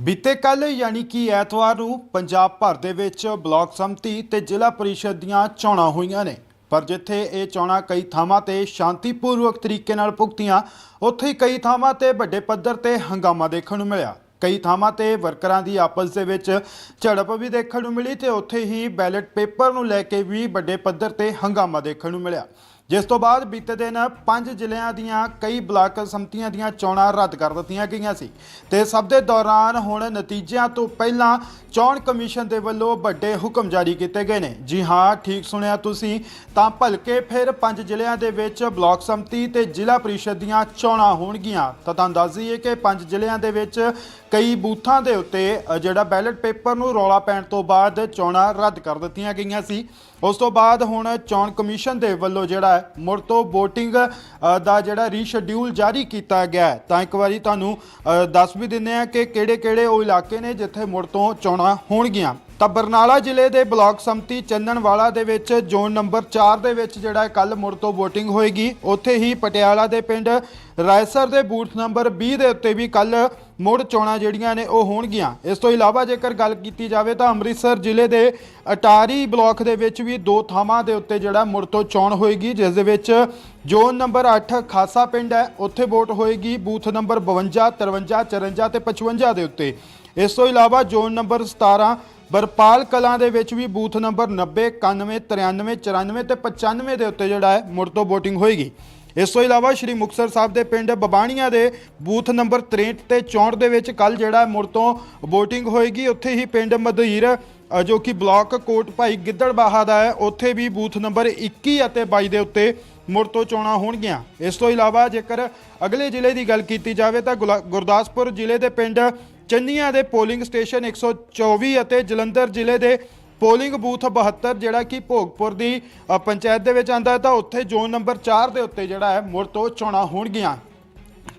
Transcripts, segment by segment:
ਬੀਤੇ ਕੱਲ ਯਾਨੀ ਕਿ ਐਤਵਾਰ ਨੂੰ ਪੰਜਾਬ ਭਰ ਦੇ ਵਿੱਚ ਬਲਾਕ ਸੰਮਤੀ ਤੇ ਜ਼ਿਲ੍ਹਾ ਪਰਿਸ਼ਦ ਦੀਆਂ ਚੋਣਾਂ ਹੋਈਆਂ ਨੇ। ਪਰ ਜਿੱਥੇ ਇਹ ਚੋਣਾਂ ਕਈ ਥਾਵਾਂ ਤੇ ਸ਼ਾਂਤੀਪੂਰਵਕ ਤਰੀਕੇ ਨਾਲ ਭੁਗਤੀਆਂ, ਉੱਥੇ ਹੀ ਕਈ ਥਾਵਾਂ ਤੇ ਵੱਡੇ ਪੱਧਰ ਤੇ ਹੰਗਾਮਾ ਦੇਖਣ ਨੂੰ ਮਿਲਿਆ। ਕਈ ਥਾਵਾਂ ਤੇ ਵਰਕਰਾਂ ਦੀ ਆਪਸ ਦੇ ਵਿੱਚ ਝੜਪ ਵੀ ਦੇਖਣ ਨੂੰ ਮਿਲੀ ਤੇ ਉੱਥੇ ਹੀ ਬੈਲਟ ਪੇਪਰ ਨੂੰ ਲੈ ਕੇ ਵੀ ਵੱਡੇ ਪੱਧਰ ਤੇ ਹੰਗਾਮਾ ਦੇਖਣ ਨੂੰ ਮਿਲਿਆ। ਜਿਸ ਤੋਂ ਬਾਅਦ ਬੀਤੇ ਦਿਨ ਪੰਜ ਜ਼ਿਲ੍ਹਿਆਂ ਦੀਆਂ ਕਈ ਬਲਾਕ ਸੰਮਤੀਆਂ ਦੀਆਂ ਚੋਣਾਂ ਰੱਦ ਕਰ ਦਿੱਤੀਆਂ ਗਈਆਂ ਸੀ ਤੇ ਸਭ ਦੇ ਦੌਰਾਨ ਹੁਣ ਨਤੀਜਿਆਂ ਤੋਂ ਪਹਿਲਾਂ ਚੋਣ ਕਮਿਸ਼ਨ ਦੇ ਵੱਲੋਂ ਵੱਡੇ ਹੁਕਮ ਜਾਰੀ ਕੀਤੇ ਗਏ ਨੇ। ਜੀ ਹਾਂ, ਠੀਕ ਸੁਣਿਆ ਤੁਸੀਂ। ਤਾਂ ਭਲਕੇ ਫਿਰ ਪੰਜ ਜ਼ਿਲ੍ਹਿਆਂ ਦੇ ਵਿੱਚ ਬਲਾਕ ਸੰਮਤੀ ਤੇ ਜ਼ਿਲ੍ਹਾ ਪਰਿਸ਼ਦ ਦੀਆਂ ਚੋਣਾਂ ਹੋਣਗੀਆਂ। ਤਾਂ ਤੁਹਾਨੂੰ ਦੱਸ ਦਈਏ ਕਿ ਪੰਜ ਜ਼ਿਲ੍ਹਿਆਂ ਦੇ ਵਿੱਚ ਕਈ ਬੂਥਾਂ ਦੇ ਉੱਤੇ ਜਿਹੜਾ ਬੈਲਟ ਪੇਪਰ ਨੂੰ ਰੌਲਾ ਪੈਣ ਤੋਂ ਬਾਅਦ ਚੋਣਾਂ ਰੱਦ ਕਰ ਦਿੱਤੀਆਂ ਗਈਆਂ ਸੀ। ਉਸ ਤੋਂ ਬਾਅਦ ਹੁਣ ਚੋਣ ਕਮਿਸ਼ਨ ਦੇ ਵੱਲੋਂ ਜਿਹੜਾ ਮੁੜ ਤੋਂ VOTING ਦਾ ਜਿਹੜਾ ਰੀਸ਼ਡਿਊਲ ਜਾਰੀ ਕੀਤਾ ਗਿਆ ਤਾਂ ਇੱਕ ਵਾਰੀ ਤੁਹਾਨੂੰ ਦੱਸ ਵੀ ਦਿੰਦੇ ਆ ਕਿ ਕਿਹੜੇ-ਕਿਹੜੇ ਉਹ ਇਲਾਕੇ ਨੇ ਜਿੱਥੇ ਮੁੜ ਤੋਂ ਚੋਣਾਂ ਹੋਣਗੀਆਂ। ਤਾਂ ਬਰਨਾਲਾ ਜ਼ਿਲ੍ਹੇ ਦੇ ਬਲਾਕ ਸੰਮਤੀ ਚੰਨਣਵਾਲਾ ਦੇ ਵਿੱਚ ਜ਼ੋਨ ਨੰਬਰ 4 ਦੇ ਵਿੱਚ ਜਿਹੜਾ ਕੱਲ ਮੁੜ ਤੋਂ VOTING ਹੋਏਗੀ। ਉੱਥੇ ਹੀ ਪਟਿਆਲਾ ਦੇ ਪਿੰਡ ਰਾਇਸਰ ਦੇ ਬੂਥ ਨੰਬਰ 20 ਦੇ ਉੱਤੇ ਵੀ ਕੱਲ ਮੁੜ ਚੋਣਾਂ ਜਿਹੜੀਆਂ ਨੇ ਉਹ ਹੋਣਗੀਆਂ। ਇਸ ਤੋਂ ਇਲਾਵਾ ਜੇਕਰ ਗੱਲ ਕੀਤੀ ਜਾਵੇ ਤਾਂ ਅੰਮ੍ਰਿਤਸਰ ਜ਼ਿਲ੍ਹੇ ਦੇ ਅਟਾਰੀ ਬਲਾਕ ਦੇ ਵਿੱਚ ਵੀ ਦੋ ਥਾਵਾਂ ਦੇ ਉੱਤੇ ਜਿਹੜਾ ਮੁੜ ਤੋਂ ਚੋਣ ਹੋਏਗੀ, ਜਿਸ ਦੇ ਵਿੱਚ ਜ਼ੋਨ ਨੰਬਰ 8 ਖਾਸਾ ਪਿੰਡ ਹੈ, ਉੱਥੇ ਵੋਟ ਹੋਏਗੀ, ਬੂਥ ਨੰਬਰ 52 53 54 ਤੇ 55 ਦੇ ਉੱਤੇ। ਇਸ ਤੋਂ ਇਲਾਵਾ ਜ਼ੋਨ ਨੰਬਰ 17 ਬਰਪਾਲ ਕਲਾਂ ਦੇ ਵਿੱਚ ਵੀ ਬੂਥ ਨੰਬਰ 90 91 93 94 ਤੇ 95 ਦੇ ਉੱਤੇ ਜਿਹੜਾ ਹੈ ਮੁੜ ਤੋਂ VOTING ਹੋਏਗੀ। ਇਸ ਤੋਂ ਇਲਾਵਾ ਸ਼੍ਰੀ ਮੁਕਤਸਰ ਸਾਹਿਬ ਦੇ ਪਿੰਡ ਬਬਾਣੀਆਂ ਦੇ ਬੂਥ ਨੰਬਰ 63 ਤੇ 64 ਦੇ ਵਿੱਚ ਕੱਲ ਜਿਹੜਾ ਮੁੜ ਤੋਂ VOTING ਹੋਏਗੀ, ਉੱਥੇ ਹੀ ਪਿੰਡ ਮਧੀਰ ਜੋ ਕਿ ਬਲਾਕ ਕੋਟ ਭਾਈ ਗਿੱਦੜਬਾਹਾ ਦਾ ਹੈ, ਉੱਥੇ ਵੀ ਬੂਥ ਨੰਬਰ 21 ਅਤੇ 22 ਦੇ ਉੱਤੇ ਮੁੜ ਤੋਂ ਚੋਣਾਂ ਹੋਣਗੀਆਂ। ਇਸ ਤੋਂ ਇਲਾਵਾ ਜੇਕਰ ਅਗਲੇ ਜ਼ਿਲ੍ਹੇ ਦੀ ਗੱਲ ਕੀਤੀ ਜਾਵੇ ਤਾਂ ਗੁਲਾ- ਗੁਰਦਾਸਪੁਰ ਜ਼ਿਲ੍ਹੇ ਦੇ ਪਿੰਡ ਚੰਨੀਆਂ ਦੇ ਪੋਲਿੰਗ ਸਟੇਸ਼ਨ 124 ਅਤੇ ਜਲੰਧਰ ਜ਼ਿਲ੍ਹੇ ਦੇ ਪੋਲਿੰਗ ਬੂਥ 72 ਜਿਹੜਾ ਕਿ ਭੋਗਪੁਰ ਦੀ ਪੰਚਾਇਤ ਦੇ ਵਿੱਚ ਆਂਦਾ ਹੈ, ਤਾਂ ਉੱਥੇ ਜ਼ੋਨ ਨੰਬਰ 4 ਦੇ ਉੱਤੇ ਜਿਹੜਾ ਹੈ ਮੁੜ ਤੋਂ ਚੋਣਾਂ ਹੋਣਗੀਆਂ।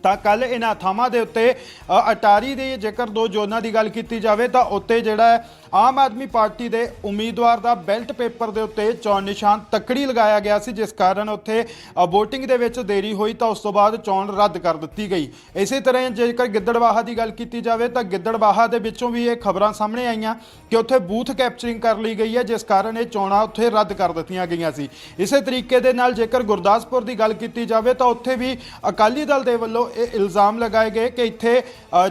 ਤਾਂ ਕੱਲ ਇਹਨਾਂ ਥਾਵਾਂ ਦੇ ਉੱਤੇ ਅਟਾਰੀ ਦੇ ਜੇਕਰ ਦੋ ਜ਼ੋਨਾਂ ਦੀ ਗੱਲ ਕੀਤੀ ਜਾਵੇ, ਤਾਂ ਉੱਤੇ ਜਿਹੜਾ ਆਮ ਆਦਮੀ ਪਾਰਟੀ ਦੇ ਉਮੀਦਵਾਰ ਦਾ ਬੈਲਟ ਪੇਪਰ ਦੇ ਉੱਤੇ ਚੋਣ ਨਿਸ਼ਾਨ ਤੱਕੜੀ ਲਗਾਇਆ ਗਿਆ ਸੀ ਜਿਸ ਕਾਰਨ ਉੱਥੇ ਅ, VOTING ਦੇ ਵਿੱਚ ਦੇਰੀ ਹੋਈ ਤਾਂ ਉਸ ਤੋਂ ਬਾਅਦ ਚੋਣ ਰੱਦ ਕਰ ਦਿੱਤੀ ਗਈ। ਇਸੇ ਤਰ੍ਹਾਂ ਜੇਕਰ ਗਿੱਦੜਵਾਹਾ ਦੀ ਗੱਲ ਕੀਤੀ ਜਾਵੇ ਤਾਂ ਗਿੱਦੜਵਾਹਾ ਦੇ ਵਿੱਚੋਂ ਵੀ ਇਹ ਖਬਰਾਂ ਸਾਹਮਣੇ ਆਈਆਂ ਕਿ ਉੱਥੇ ਬੂਥ ਕੈਪਚਰਿੰਗ ਕਰ ਲਈ ਗਈ ਹੈ ਜਿਸ ਕਾਰਨ ਇਹ ਚੋਣਾਂ ਉੱਥੇ ਰੱਦ ਕਰ ਦਿੱਤੀਆਂ ਗਈਆਂ ਸੀ। ਇਸੇ ਤਰੀਕੇ ਦੇ ਨਾਲ ਜੇਕਰ ਗੁਰਦਾਸਪੁਰ ਦੀ ਗੱਲ ਕੀਤੀ ਜਾਵੇ ਤਾਂ ਉੱਥੇ ਵੀ ਅਕਾਲੀ ਦਲ ਦੇ ਵੱਲੋਂ ਇਹ ਇਲਜ਼ਾਮ ਲਗਾਏ ਗਏ ਕਿ ਇੱਥੇ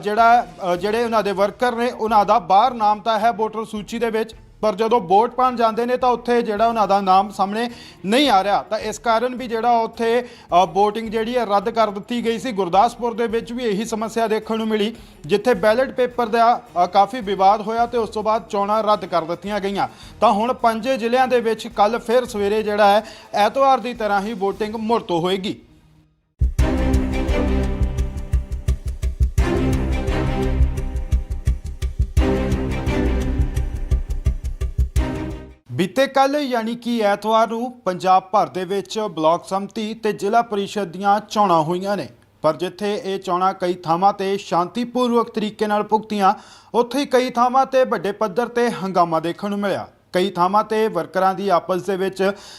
ਜਿਹੜਾ ਜਿਹੜੇ ਉਹਨਾਂ ਦੇ ਵਰਕਰ ਨੇ ਉਹਨਾਂ ਦਾ ਬਾਹਰ ਨਾਮ ਤਾਂ ਹੈ ਵੋਟਰ ਸੂਚੀ ਦੇ ਵਿੱਚ। ਪਰ ਜਦੋਂ ਵੋਟ ਪਾਉਣ ਜਾਂਦੇ ਨੇ ਤਾਂ ਉੱਥੇ ਜਿਹੜਾ ਉਹਨਾਂ ਦਾ ਨਾਮ ਸਾਹਮਣੇ ਨਹੀਂ ਆ ਰਿਹਾ। ਤਾਂ ਇਸ ਕਾਰਨ ਵੀ ਜਿਹੜਾ ਉੱਥੇ VOTING ਜਿਹੜੀ ਹੈ ਰੱਦ ਕਰ ਦਿੱਤੀ ਗਈ ਸੀ। ਗੁਰਦਾਸਪੁਰ ਦੇ ਵਿੱਚ ਵੀ ਇਹੀ ਸਮੱਸਿਆ ਦੇਖਣ ਨੂੰ ਮਿਲੀ, ਜਿੱਥੇ ਬੈਲਟ ਪੇਪਰ ਦਾ ਕਾਫੀ ਵਿਵਾਦ ਹੋਇਆ ਤੇ ਉਸ ਤੋਂ ਬਾਅਦ ਚੋਣਾਂ ਰੱਦ ਕਰ ਦਿੱਤੀਆਂ ਗਈਆਂ। ਤਾਂ ਹੁਣ ਪੰਜ ਜ਼ਿਲ੍ਹਿਆਂ ਦੇ ਵਿੱਚ ਕੱਲ ਫਿਰ ਸਵੇਰੇ ਜਿਹੜਾ ਹੈ, ਐਤਵਾਰ ਦੀ ਤਰ੍ਹਾਂ ਹੀ VOTING ਮੁੜ ਤੋਂ ਹੋਏਗੀ। ਬੀਤੇ ਕੱਲ ਯਾਨੀ ਕਿ ਐਤਵਾਰ ਨੂੰ ਪੰਜਾਬ ਭਰ ਦੇ ਵਿੱਚ ਬਲਾਕ ਸੰਮਤੀ ਤੇ ਜ਼ਿਲ੍ਹਾ ਪਰਿਸ਼ਦ ਦੀਆਂ ਚੋਣਾਂ ਹੋਈਆਂ ਨੇ। ਪਰ ਜਿੱਥੇ ਇਹ ਚੋਣਾਂ ਕਈ ਥਾਵਾਂ ਤੇ ਸ਼ਾਂਤੀਪੂਰਵਕ ਤਰੀਕੇ ਨਾਲ ਭੁਗਤੀਆਂ, ਉੱਥੇ ਹੀ ਕਈ ਥਾਵਾਂ ਤੇ ਵੱਡੇ ਪੱਧਰ ਤੇ ਹੰਗਾਮਾ ਦੇਖਣ ਨੂੰ ਮਿਲਿਆ। ਕਈ ਥਾਵਾਂ ਤੇ ਵਰਕਰਾਂ ਦੀ ਆਪਸ ਦੇ ਵਿੱਚ